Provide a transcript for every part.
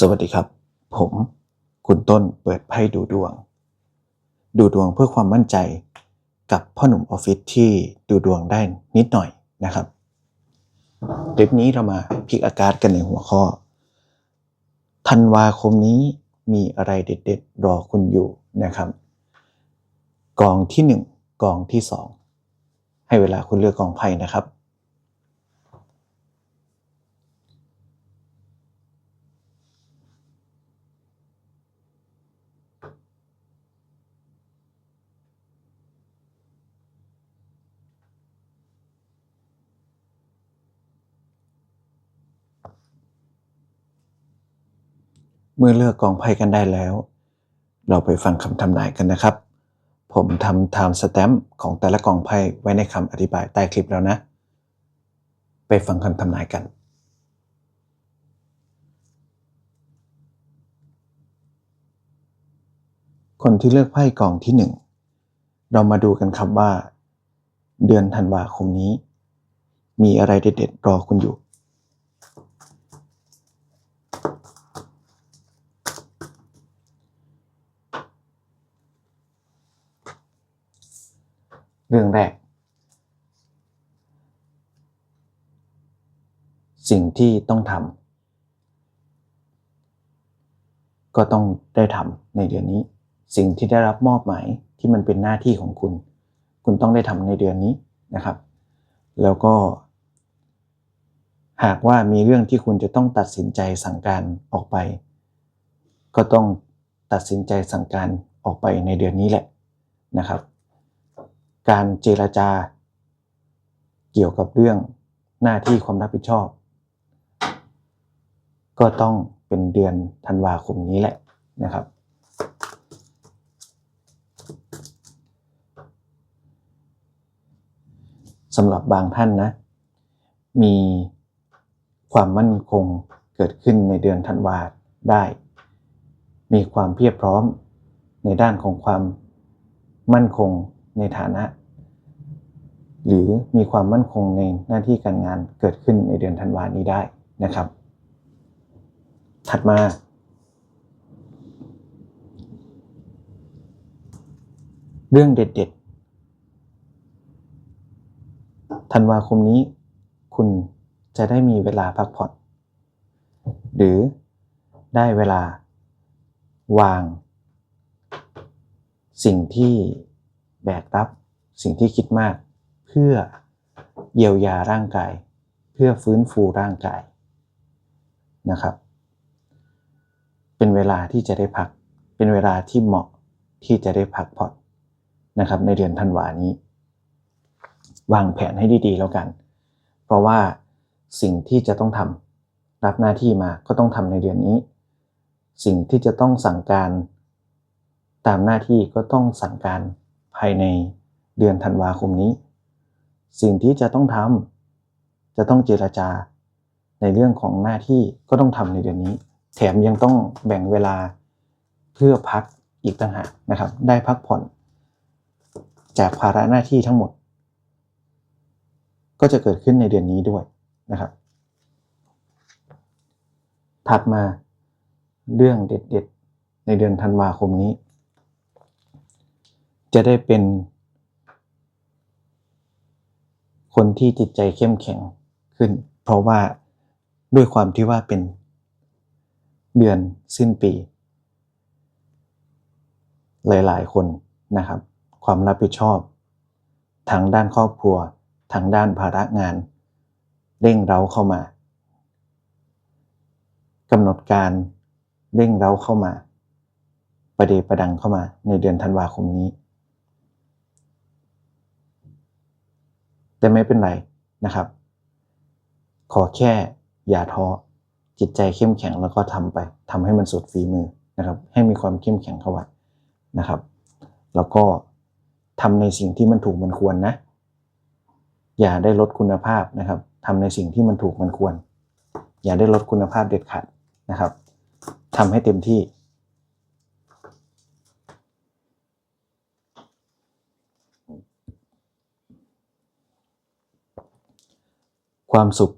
สวัสดีครับ ผม คุณต้นเปิดไพ่ดูดวง ดูดวงเพื่อความมั่นใจกับพ่อหนุ่มออฟฟิศที่ดูดวงได้นิดหน่อยนะครับคลิปนี้เรามาพิกอากาศกันในหัวข้อธันวาคมนี้มีอะไรเด็ดๆ รอคุณอยู่นะครับ กองที่หนึ่งกองที่สองให้เวลาคุณเลือกกองไพ่นะครับ เมื่อเลือกกองไพ่กันได้แล้ว เราไปฟังคำทำนายกันนะครับ ผมทำ time stamp ของแต่ละกองไพ่ไว้ในคำอธิบายใต้คลิปแล้วนะ ไปฟังคำทำนายกัน คนที่เลือกไพ่กองที่หนึ่งเรามาดูกันครับว่า เดือนธันวาคมนี้ มีอะไรเด็ดๆรอคุณอยู่ รื่องแรก สิ่งที่ต้องทำก็ต้องได้ทำในเดือนนี้ สิ่งที่ได้รับมอบหมายที่มันเป็นหน้าที่ของคุณ คุณต้องได้ทำในเดือนนี้นะครับ แล้วก็ หากว่ามีเรื่องที่คุณจะต้องตัดสินใจสั่งการออกไป ก็ต้องตัดสินใจสั่งการออกไปในเดือนนี้แหละนะครับ การเจรจา เกี่ยวกับเรื่องหน้าที่ความรับผิดชอบ ก็ต้องเป็นเดือนธันวาคมนี้แหละนะครับ สำหรับบางท่านนะ มีความมั่นคงเกิดขึ้นในเดือนธันวาได้ มีความเพียบพร้อมในด้านของความมั่นคง ในฐานะ หรือมีความมั่นคงในหน้าที่การงานเกิดขึ้นในเดือนธันวานี้ได้นะครับ ถัดมา เรื่องเด็ดๆธันวาคมนี้ คุณจะได้มีเวลาพักผ่อน หรือได้เวลาวาง สิ่งที่ แบกรับสิ่งที่คิดมาก เพื่อเยียวยาร่างกาย เพื่อฟื้นฟูร่างกายนะครับ เป็นเวลาที่จะได้พัก เป็นเวลาที่เหมาะที่จะได้พักผ่อนนะครับ ในเดือนธันวานี้ วางแผนให้ดีๆแล้วกัน เพราะว่าสิ่งที่จะต้องทำรับหน้าที่มาก็ต้องทำในเดือนนี้ สิ่งที่จะต้องสั่งการตามหน้าที่ก็ต้องสั่งการ ภายในเดือนธันวาคมนี้ สิ่งที่จะต้องทำจะต้องเจรจา ในเรื่องของหน้าที่ก็ต้องทำในเดือนนี้ แถมยังต้องแบ่งเวลาเพื่อพักอีกต่างหากนะครับ ได้พักผ่อน จากภาระหน้าที่ทั้งหมด ก็จะเกิดขึ้นในเดือนนี้ด้วยนะครับ ถัดมาเรื่องเด็ดๆ ในเดือนธันวาคมนี้ จะได้เป็น คนที่จิตใจเข้มแข็งขึ้น เพราะว่าด้วยความที่ว่าเป็น เดือนสิ้นปี หลาย ๆ คนนะครับ ความรับผิดชอบทางด้านครอบครัวทางด้านภาระงาน เร่งเร้าเข้ามากำหนดการเร่งเร้าเข้ามา ประเดประดังเข้ามาในเดือนธันวาคมนี้ แต่ไม่เป็นไรนะครับ ขอแค่อย่าท้อจิตใจเข้มแข็งแล้วก็ทำไปทำให้มันสุดฝีมือนะครับ ให้มีความเข้มแข็งเข้าไว้นะครับ แล้วก็ทำในสิ่งที่มันถูกมันควรนะ อย่าได้ลดคุณภาพนะครับทำในสิ่งที่มันถูกมันควร อย่าได้ลดคุณภาพเด็ดขาดนะครับทำให้เต็มที่ ความสุข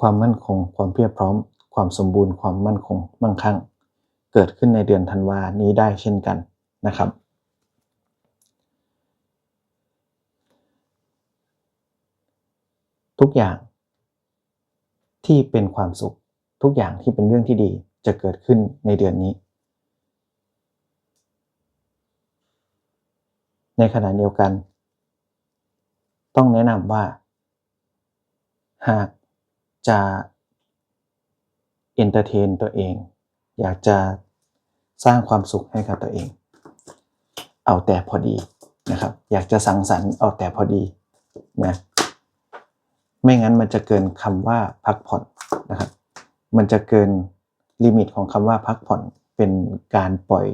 ความมั่นคง ความเพียบพร้อม ความสมบูรณ์ ความมั่นคง มั่งคั่ง เกิดขึ้นในเดือนธันวานี้ได้เช่นกันนะครับ ทุกอย่างที่เป็นความสุข ทุกอย่างที่เป็นเรื่องที่ดีจะเกิดขึ้นในเดือนนี้ ในขณะเดียวกัน ต้องแนะนำว่า หากจะเอนเตอร์เทนตัวเอง อยากจะสร้างความสุขให้กับตัวเอง เอาแต่พอดีนะครับ อยากจะสังสรรค์เอาแต่พอดีนะไม่งั้นมันจะเกินคำว่าพักผ่อนนะครับ มันจะเกินลิมิตของคำว่าพักผ่อนเป็นการปล่อย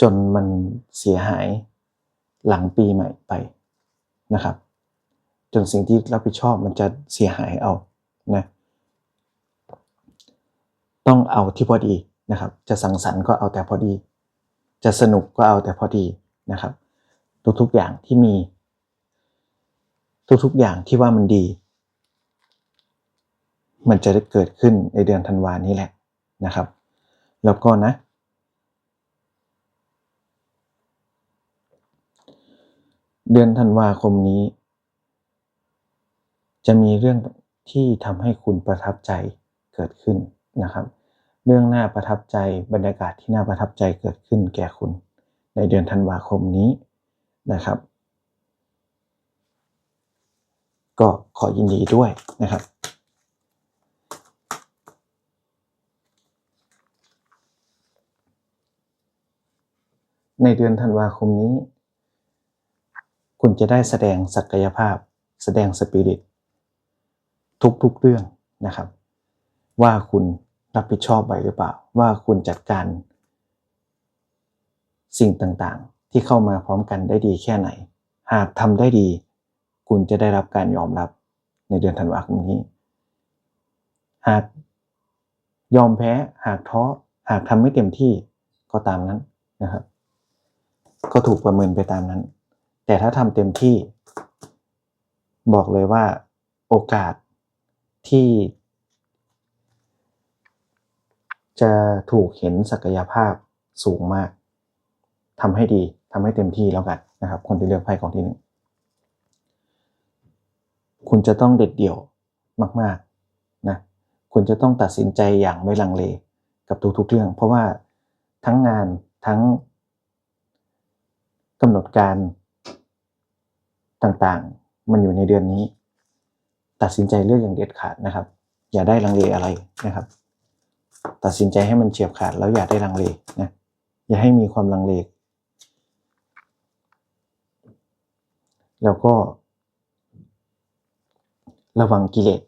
จนมันเสียหายหลังปีใหม่ไปนะครับ จนสิ่งที่รับผิดชอบมันจะเสียหายเอานะต้องเอาที่พอดีนะครับ จะสังสรรค์ก็เอาแต่พอดี จะสนุกก็เอาแต่พอดีนะครับ ทุกๆอย่างที่มี ทุกๆอย่างที่ว่ามันดี มันจะได้เกิดขึ้นในเดือนธันวานี้แหละนะครับ แล้วก็นะ เดือนธันวาคมนี้ จะมีเรื่องที่ทำให้คุณประทับใจเกิดขึ้นนะครับ เรื่องน่าประทับใจบรรยากาศที่น่าประทับใจเกิดขึ้นแก่คุณ ในเดือนธันวาคมนี้นะครับ ก็ขอยินดีด้วยนะครับในเดือนธันวาคมนี้ คุณจะได้แสดงศักยภาพ แสดงสปิริต ทุกๆเรื่องนะครับ ว่าคุณรับผิดชอบไหวหรือเปล่า ว่าคุณจัดการ สิ่งต่างๆ ที่เข้ามาพร้อมกันได้ดีแค่ไหน หากทำได้ดี คุณจะได้รับการยอมรับในเดือนธันวาคมนี้ หากยอมแพ้หากท้อหากทำไม่เต็มที่ก็ตามนั้นนะครับ ก็ถูกประเมินไปตามนั้น แต่ถ้าทำเต็มที่ บอกเลยว่าโอกาส ที่จะถูกเห็นศักยภาพสูงมากทำให้ดีทำให้เต็มที่แล้วกันนะครับ คนที่เลือกไพ่ของที่หนึ่งคุณจะต้องเด็ดเดี่ยวมากๆนะคุณจะต้องตัดสินใจอย่างไม่ลังเลกับทุกๆเรื่อง เพราะว่าทั้งงานทั้งกำหนดการต่างๆ มันอยู่ในเดือนนี้ ตัดสินใจเลือกอย่างเด็ดขาดนะครับ อย่าได้ลังเลอะไรนะครับ ตัดสินใจให้มันเฉียบขาดแล้วอย่าได้ลังเลนะอย่าให้มีความลังเล แล้วก็ ระวังกิเลส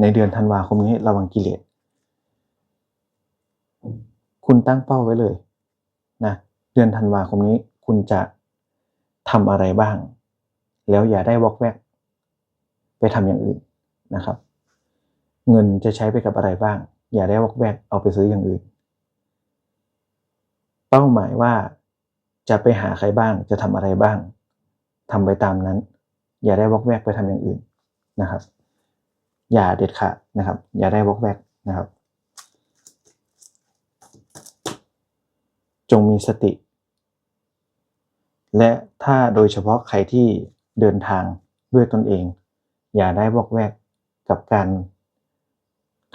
ในเดือนธันวาคมนี้ระวังกิเลสคุณตั้งเป้าไว้เลยนะเดือนธันวาคมนี้คุณจะทำอะไรบ้าง แล้วอย่าได้วอกแวก ไปทำอย่างอื่นนะครับ เงินจะใช้ไปกับอะไรบ้าง อย่าได้วอกแวกเอาไปซื้ออย่างอื่น เป้าหมายว่าจะไปหาใครบ้างจะทำอะไรบ้างทำไปตามนั้น อย่าได้วอกแวกไปทำอย่างอื่นนะครับ อย่าเด็ดขาดนะครับ อย่าได้วอกแวกนะครับ จงมีสติ และถ้าโดยเฉพาะใครที่เดินทางด้วยตนเอง อย่าได้วอกแวกกับการ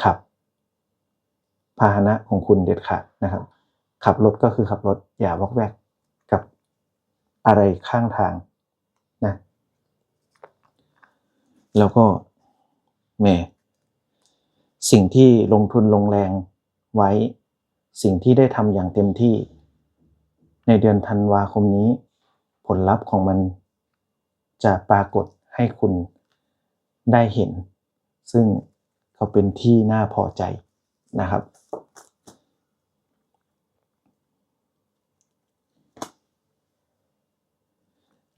ขับพาหนะของคุณเด็ดขาดนะครับ ขับรถก็คือขับรถ อย่าวอกแวกกับอะไรข้างทางนะแล้วก็แหมสิ่งที่ลงทุนลงแรงไว้ สิ่งที่ได้ทำอย่างเต็มที่ ในเดือนธันวาคมนี้ ผลลัพธ์ของมันจะปรากฏให้คุณ ได้เห็น ซึ่งเขาเป็นที่น่าพอใจนะครับ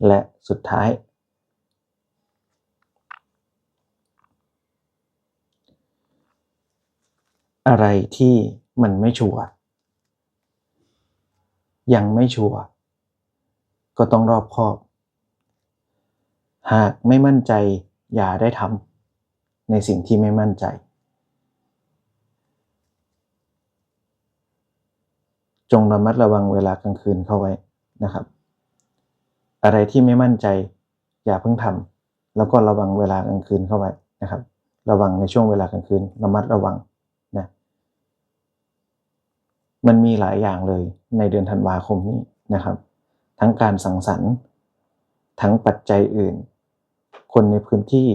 และสุดท้าย อะไรที่มันไม่ชัวร์ยังไม่ชัวร์ก็ต้องรอบคอบ หากไม่มั่นใจ อย่าได้ทำในสิ่งที่ไม่มั่นใจ จงระมัดระวังเวลากลางคืนเข้าไว้นะครับ อะไรที่ไม่มั่นใจ อย่าเพิ่งทำแล้วก็ระวังเวลากลางคืนเข้าไว้นะครับ ระวังในช่วงเวลากลางคืนระมัดระวังนะมันมีหลายอย่างเลยในเดือนธันวาคมนี้นะครับ ทั้งการสังสรรค์ ทั้งปัจจัยอื่น คนในพื้นที่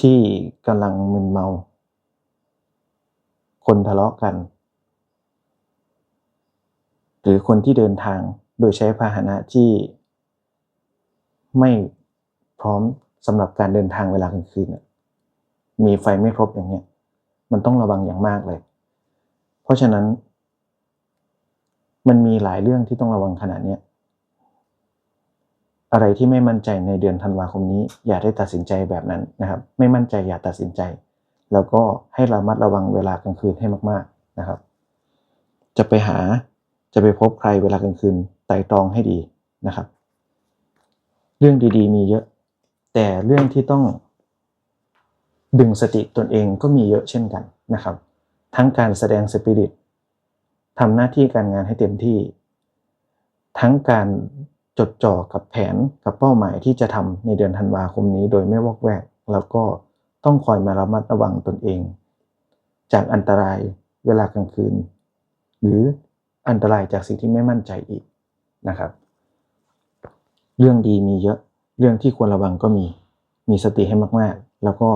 ที่กำลังมึนเมา คนทะเลาะกัน หรือคนที่เดินทางโดยใช้พาหนะที่ไม่พร้อมสำหรับการเดินทางเวลากลางคืนน่ะมีไฟไม่ครบอย่างเงี้ย มันต้องระวังอย่างมากเลย เพราะฉะนั้น มันมีหลายเรื่องที่ต้องระวังขนาดเนี้ย อะไรที่ไม่มั่นใจในเดือนธันวาคมนี้ อย่าได้ตัดสินใจแบบนั้นนะครับ ไม่มั่นใจอย่าตัดสินใจ แล้วก็ให้ระมัดระวังเวลากลางคืนให้มากๆนะครับ จะไปหาจะไปพบใครเวลากลางคืนไต่ตรองให้ดีนะครับ เรื่องดีๆ มีเยอะ แต่เรื่องที่ต้องดึงสติตนเองก็มีเยอะเช่นกันนะครับ ทั้งการแสดงสปิริตทำหน้าที่การงานให้เต็มที่ ทั้งการ จดจ่อกับแผนกับเป้าหมายที่จะทำในเดือนธันวาคมนี้โดยไม่วอกแวก แล้วก็ต้องคอยมาระมัดระวังตนเอง จากอันตรายเวลากลางคืน หรืออันตรายจากสิ่งที่ไม่มั่นใจอีกนะครับ เรื่องดีมีเยอะเรื่องที่ควรระวังก็มีมีสติให้มากๆ แล้วก็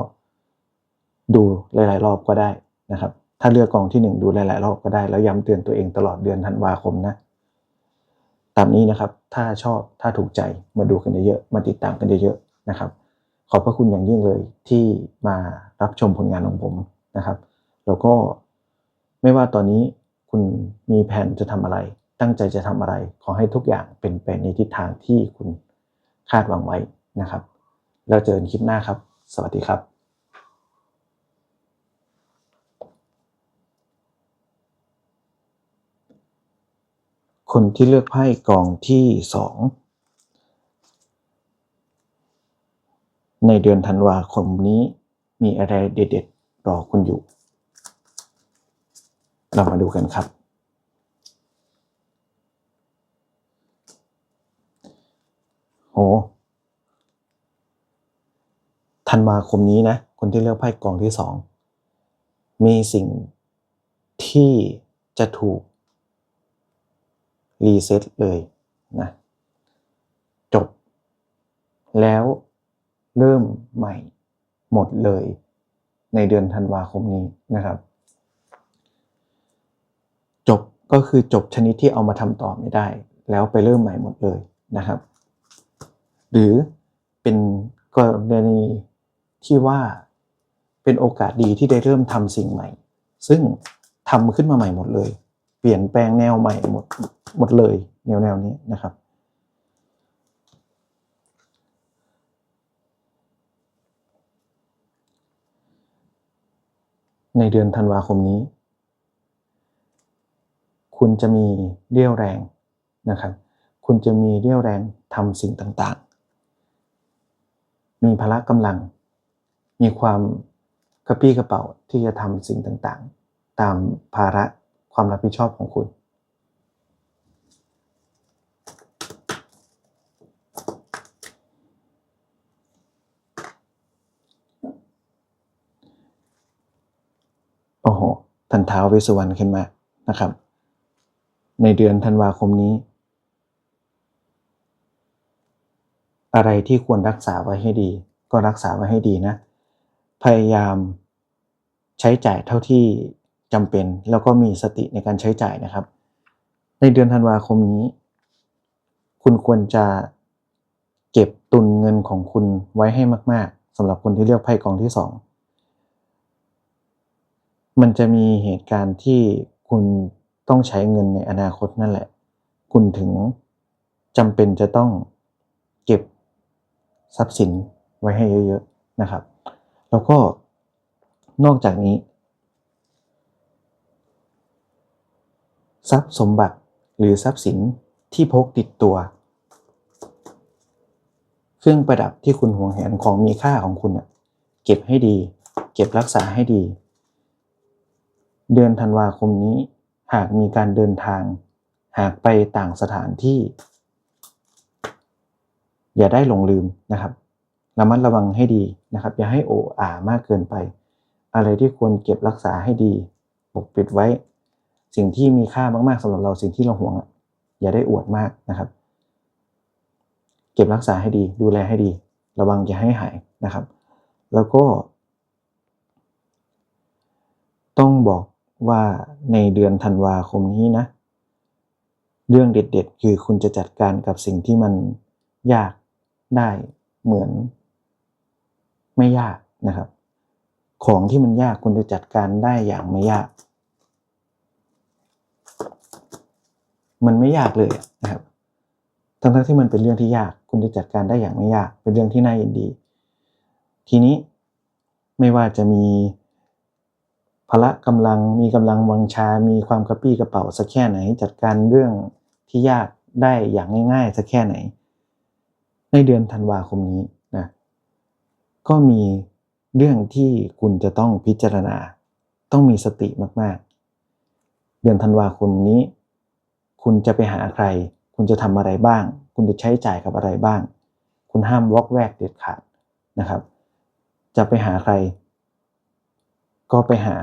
ดูหลาย ๆ รอบก็ได้นะครับ ถ้าเลือกกองที่หนึ่งดูหลาย ๆ รอบก็ได้ แล้วย้ำเตือนตัวเองตลอดเดือนธันวาคมนะ ตามนี้นะครับ ถ้าชอบถ้าถูกใจมาดูกันเยอะๆมาติดตามกันเยอะๆนะครับ ขอบพระคุณอย่างยิ่งเลยที่มารับชมผลงานของผมนะครับ แล้วก็ไม่ว่าตอนนี้คุณมีแผนจะทำอะไร ตั้งใจจะทำอะไร ขอให้ทุกอย่างเป็นไปในทิศทางที่คุณคาดหวังไว้นะครับ แล้วเจอกันคลิปหน้าครับ สวัสดีครับ คนที่เลือกไพ่กองที่สองในเดือนธันวาคมนี้มีอะไรเด็ดๆรอคุณอยู่ เรามาดูกันครับ โหธันวาคมนี้นะ คนที่เลือกไพ่กองที่สองมีสิ่งที่จะถูก รีเซ็ตเลยนะจบ แล้วเริ่มใหม่หมดเลยในเดือนธันวาคมนี้นะครับ จบก็คือจบชนิดที่เอามาทำต่อไม่ได้ แล้วไปเริ่มใหม่หมดเลยนะครับ หรือเป็นกรณีที่ว่าเป็นโอกาสดีที่ได้เริ่มทำสิ่งใหม่ ซึ่งทำขึ้นมาใหม่หมดเลย ปลี่ยนแปลงแนวใหม่หมดหมดเลยแนวแนวนี้นะครับ ในเดือนธันวาคมนี้ คุณจะมีเรี่ยวแรงนะครับ คุณจะมีเรี่ยวแรงทำสิ่งต่างๆ มีพละกำลัง มีความกระปี้กระเป๋าที่จะทำสิ่งต่างๆ ตามภาระ ความรับผิดชอบของคุณ โอ้โหทันเท้าเวสสุวรรณขึ้นมานะครับ ในเดือนธันวาคมนี้ อะไรที่ควรรักษาไว้ให้ดี ก็รักษาไว้ให้ดีนะ พยายามใช้จ่ายเท่าที่ จำเป็น แล้วก็มีสติในการใช้จ่ายนะครับ ในเดือนธันวาคมนี้ คุณควรจะเก็บตุนเงินของคุณไว้ให้มาก ๆสำหรับคนที่เลือกไพ่กองที่สองมันจะมีเหตุการณ์ที่คุณต้องใช้เงินในอนาคตนั่นแหละ คุณถึงจำเป็นจะต้องเก็บทรัพย์สินไว้ให้เยอะ ๆ นะครับ แล้วก็นอกจากนี้ ทรัพย์สมบัติหรือทรัพย์สินที่พกติดตัว เครื่องประดับที่คุณห่วงแหนของมีค่าของคุณเนี่ยเก็บให้ดี เก็บรักษาให้ดี เดือนธันวาคมนี้หากมีการเดินทาง หากไปต่างสถานที่ อย่าได้หลงลืมนะครับระมัดระวังให้ดีนะครับ อย่าให้โออามากเกินไป อะไรที่ควรเก็บรักษาให้ดี ปกปิดไว้ สิ่งที่มีค่ามากๆสำหรับเราสิ่งที่เราห่วงอะอย่าได้อวดมากนะครับ เก็บรักษาให้ดี ดูแลให้ดี ระวังอย่าให้หายนะครับ แล้วก็ ต้องบอกว่าในเดือนธันวาคมนี้นะ เรื่องเด็ด ๆ คือคุณจะจัดการกับสิ่งที่มันยากได้เหมือน ไม่ยากนะครับ ของที่มันยากคุณจะจัดการได้อย่างไม่ยาก มันไม่ยากเลยนะครับ ทั้งๆที่มันเป็นเรื่องที่ยาก คุณจะจัดการได้อย่างไม่ยาก เป็นเรื่องที่น่ายินดี ทีนี้ไม่ว่าจะมีพละกำลัง มีกำลังวังชา มีความกระปี้กระเป๋าสักแค่ไหน จัดการเรื่องที่ยากได้อย่างง่ายๆสักแค่ไหน ในเดือนธันวาคมนี้นะ ก็มีเรื่องที่คุณจะต้องพิจารณา ต้องมีสติมากๆ เดือนธันวาคมนี้ คุณจะไปหาใคร คุณจะทำอะไรบ้าง คุณจะใช้จ่ายกับอะไรบ้าง คุณห้ามวอกแวกเด็ดขาดนะครับ จะไปหาใคร ก็ไปหา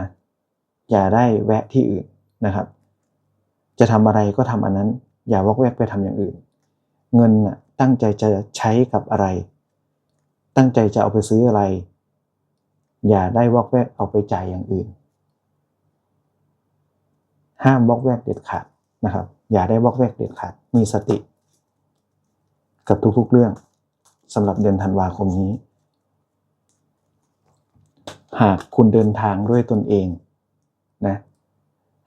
อย่าได้แวะที่อื่นนะครับ จะทำอะไรก็ทำอันนั้น อย่าวอกแวกไปทำอย่างอื่น เงินน่ะตั้งใจจะใช้กับอะไร ตั้งใจจะเอาไปซื้ออะไร อย่าได้วอกแวกเอาไปจ่ายอย่างอื่นห้ามวอกแวกเด็ดขาดนะครับ อย่าได้วอกแวกเด็ดขาดมีสติ กับทุกๆเรื่องสำหรับเดือนธันวาคมนี้ หากคุณเดินทางด้วยตนเองนะ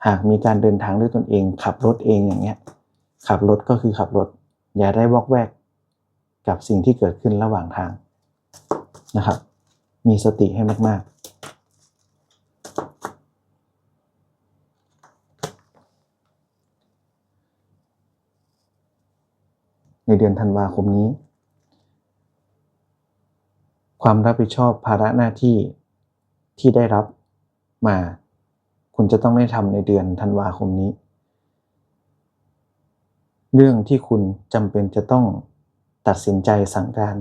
หากมีการเดินทางด้วยตนเอง ขับรถเองอย่างเงี้ย ขับรถก็คือขับรถ อย่าได้วอกแวกกับสิ่งที่เกิดขึ้นระหว่างทางนะครับ มีสติให้มากๆ ในเดือนธันวาคมนี้ ความรับผิดชอบภาระหน้าที่ที่ได้รับมา คุณจะต้องได้ทำในเดือนธันวาคมนี้ เรื่องที่คุณจำเป็นจะต้องตัดสินใจสั่งการ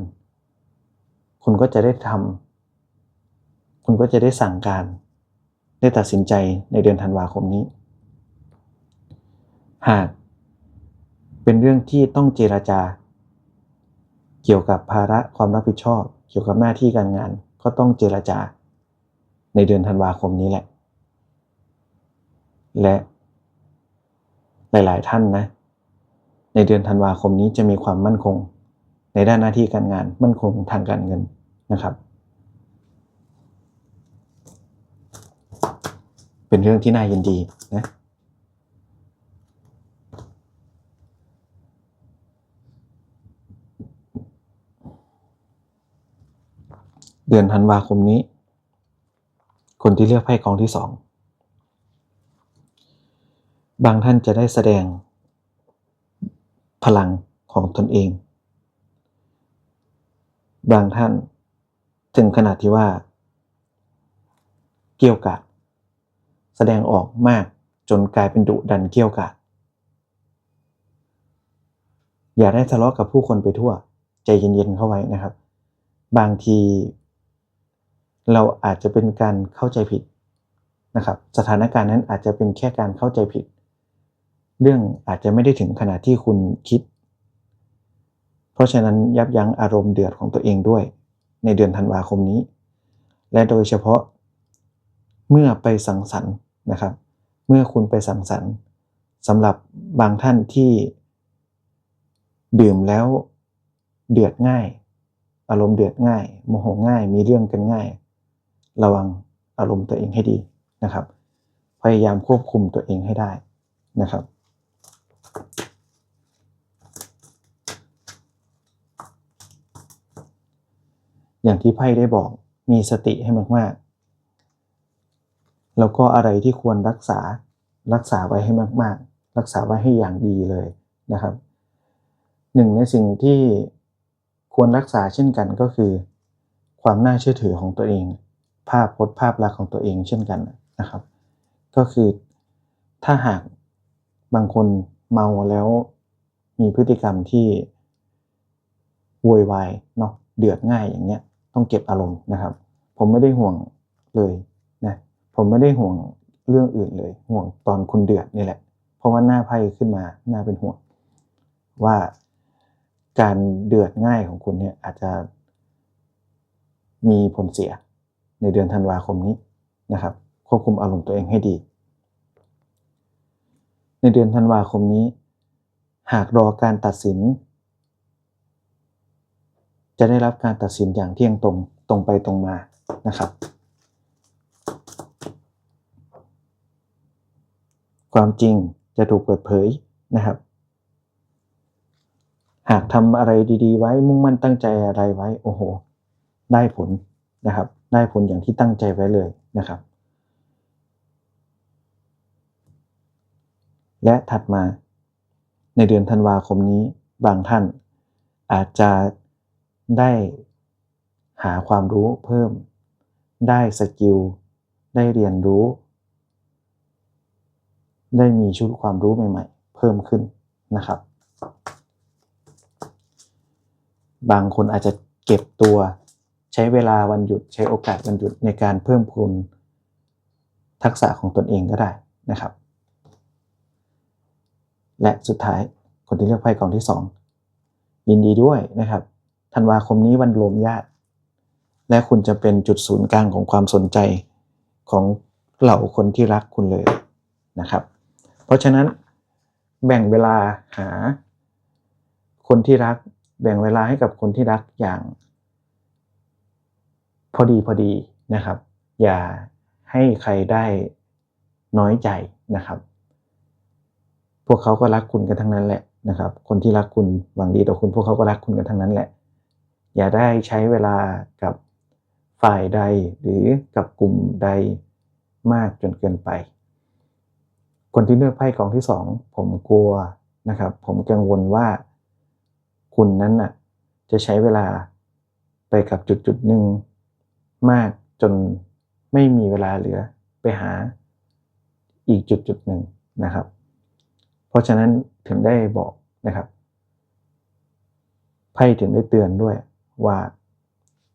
คุณก็จะได้ทำคุณก็จะได้สั่งการ ได้ตัดสินใจในเดือนธันวาคมนี้ หาก เป็นเรื่องที่ต้องเจราจา เกี่ยวกับภาระความรับผิดชอบ เกี่ยวกับหน้าที่การงาน ก็ต้องเจราจา ในเดือนธันวาคมนี้แหละ และหลาย ๆ ท่านนะ ในเดือนธันวาคมนี้จะมีความมั่นคง ในด้านหน้าที่การงาน มั่นคงทางการเงินนะครับ เป็นเรื่องที่น่ายินดีนะ เดือนธันวาคมนี้ คนที่เลือกไพ่กองที่สองบางท่านจะได้แสดง พลังของตนเอง บางท่านถึงขนาดที่ว่า เกี่ยวกาดแสดงออกมากจนกลายเป็นดุดันเกี่ยวกาดอย่าได้ทะเลาะกับผู้คนไปทั่ว ใจเย็นๆเข้าไว้นะครับ บางที เราอาจจะเป็นการเข้าใจผิดนะครับสถานการณ์นั้นอาจจะเป็นแค่การเข้าใจผิด เรื่องอาจจะไม่ได้ถึงขนาดที่คุณคิด เพราะฉะนั้นยับยั้งอารมณ์เดือดของตัวเองด้วย ในเดือนธันวาคมนี้ และโดยเฉพาะ เมื่อไปสังสรรค์นะครับ เมื่อคุณไปสังสรรค์สำหรับบางท่านที่ ดื่มแล้วเดือดง่าย อารมณ์เดือดง่าย โมโหง่ายมีเรื่องกันง่าย ระวังอารมณ์ตัวเองให้ดีนะครับ พยายามควบคุมตัวเองให้ได้นะครับ อย่างที่ไพ่ได้บอกมีสติให้มากๆ แล้วก็อะไรที่ควรรักษารักษาไว้ให้มาก ๆ รักษาไว้ให้อย่างดีเลยนะครับหนึ่งในสิ่งที่ควรรักษาเช่นกันก็คือ ความน่าเชื่อถือของตัวเอง ภาพพจน์ภาพลักษณ์ของตัวเองเช่นกันนะครับ ก็คือถ้าหากบางคนเมาแล้วมีพฤติกรรมที่โวยวายเนาะเดือดง่ายอย่างเงี้ยต้องเก็บอารมณ์นะครับ ผมไม่ได้ห่วงเลยนะผมไม่ได้ห่วงเรื่องอื่นเลย ห่วงตอนคุณเดือดนี่แหละ เพราะว่าหน้าไพ่ขึ้นมาหน้าเป็นห่วง ว่าการเดือดง่ายของคุณเนี่ยอาจจะมีผลเสีย ในเดือนธันวาคมนี้นะครับ ควบคุมอารมณ์ตัวเองให้ดี ในเดือนธันวาคมนี้ หากรอการตัดสิน จะได้รับการตัดสินอย่างเที่ยงตรงตรงไปตรงมานะครับ ความจริงจะถูกเปิดเผยนะครับ หากทำอะไรดี ๆ ไว้มุ่งมั่นตั้งใจอะไรไว้ โอ้โห ได้ผลนะครับ ได้ผลอย่างที่ตั้งใจไว้เลยนะครับ และถัดมาในเดือนธันวาคมนี้บางท่านอาจจะได้หาความรู้เพิ่ม ได้สกิล ได้เรียนรู้ ได้มีชุดความรู้ใหม่ ๆ เพิ่มขึ้นนะครับ บางคนอาจจะเก็บตัว ใช้เวลาวันหยุดใช้โอกาสวันหยุดในการเพิ่มพูนทักษะของตนเองก็ได้นะครับ และสุดท้ายคนที่เลือกไพ่กองที่ 2 ยินดีด้วยนะครับธันวาคมนี้วันรวมญาติ และคุณจะเป็นจุดศูนย์กลางของความสนใจของเหล่าคนที่รักคุณเลยนะครับ เพราะฉะนั้นแบ่งเวลาหาคนที่รัก แบ่งเวลาให้กับคนที่รักอย่าง พอดีพอดีนะครับ อย่าให้ใครได้น้อยใจนะครับ พวกเขาก็รักคุณกันทั้งนั้นแหละนะครับ คนที่รักคุณหวังดีต่อคุณ พวกเขาก็รักคุณกันทั้งนั้นแหละ อย่าได้ใช้เวลากับฝ่ายใดหรือกับกลุ่มใดมากจนเกินไป คนที่เลือกไพ่กองที่สองผมกลัวนะครับ ผมกังวลว่าคุณนั้นน่ะจะใช้เวลาไปกับจุดจุดหนึ่ง มากจนไม่มีเวลาเหลือไปหาอีกจุดจุดหนึ่งนะครับ เพราะฉะนั้นถึงได้บอกนะครับไพ่ถึงได้เตือนด้วยว่า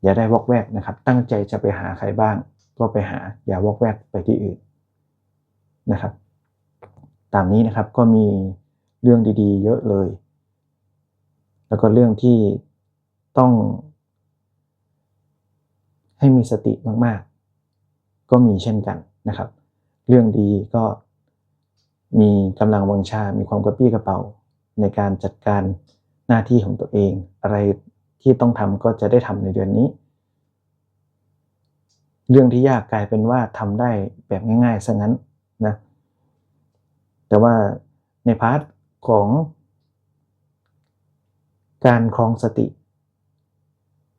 อย่าได้วอกแวกนะครับ ตั้งใจจะไปหาใครบ้าง ก็ไปหาอย่าวอกแวกไปที่อื่นนะครับ ตามนี้นะครับก็มีเรื่องดีๆ เยอะเลย แล้วก็เรื่องที่ต้อง ให้มีสติมากๆ ก็มีเช่นกันนะครับ เรื่องดีก็มีกำลังวังชา มีความกระปี้กระเป๋าในการจัดการหน้าที่ของตัวเอง อะไรที่ต้องทำก็จะได้ทำในเดือนนี้ เรื่องที่ยากกลายเป็นว่าทำได้แบบง่ายๆซะงั้นนะแต่ว่าในพาร์ทของการครองสติ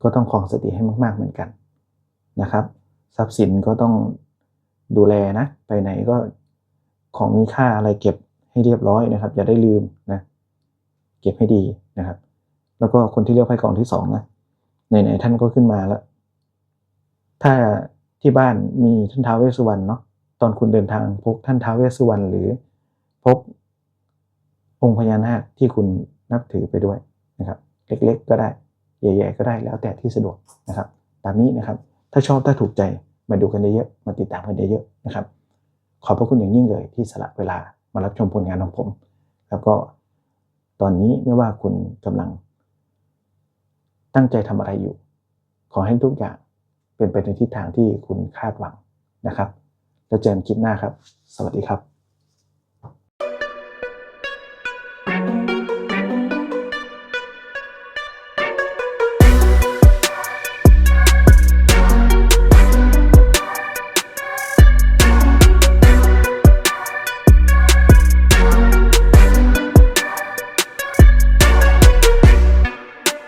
ก็ต้องครองสติให้มาก ๆ เหมือนกัน นะครับ ทรัพย์สินก็ต้องดูแลนะ ไปไหนก็ของมีค่าอะไรเก็บให้เรียบร้อยนะครับ อย่าได้ลืมนะ เก็บให้ดีนะครับ แล้วก็คนที่เลือกไพ่กองที่สองนะไหนๆท่านก็ขึ้นมาแล้ว ถ้าที่บ้านมีท่านท้าวเวสสุวรรณเนาะตอนคุณเดินทางพกท่านท้าวเวสสุวรรณหรือพกองค์พญานาคที่คุณนับถือไปด้วยนะครับ เล็กๆ ก็ได้ใหญ่ๆก็ได้แล้วแต่ที่สะดวกนะครับ ตามนี้นะครับ ถ้าชอบถ้าถูกใจมาดูกันเยอะๆมาติดตามกันเยอะๆนะครับ ขอบพระคุณอย่างยิ่งเลยที่สละเวลามารับชมผลงานของผม แล้วก็ตอนนี้ไม่ว่าคุณกำลัง ตั้งใจทำอะไรอยู่ ขอให้ทุกอย่างเป็นไปในทิศทางที่คุณคาดหวังนะครับ แล้วเจอกันคลิปหน้าครับ สวัสดีครับ